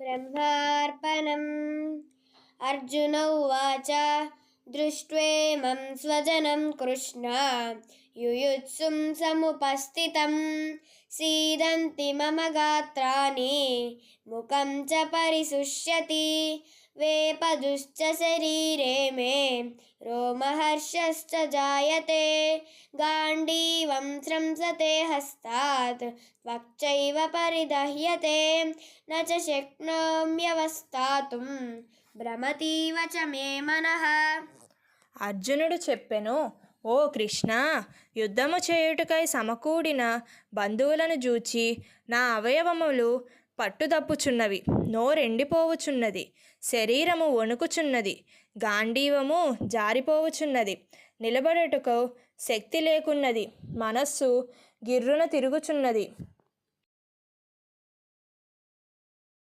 ब्रह्मार्पणम् अर्जुन उवाच दृष्ट्वेमं स्वजनं कृष्ण युयुत्सुं समुपस्थितं सीदन्ति मम गात्राणि मुखं च परिशुष्यति वेपदुश्च शरीरे मे रोमहर्षश्च जायते गाण्डीवं स्रंसते हस्तात् त्वक्चैव परिदह्यते न च शक्नोम्यवस्थातुं భ్రమతీవ చ మే మనః అర్జునుడు చెప్పెను ఓ కృష్ణ యుద్ధము చేయుటకై సమకూడిన బంధువులను జూచి నా అవయవములు పట్టుదప్పుచున్నవి. నోరెండిపోవుచున్నది. శరీరము వణుకుచున్నది. గాంధీవము జారిపోవుచున్నది. నిలబడుటకు శక్తి లేకున్నది. మనస్సు గిర్రున తిరుగుచున్నది.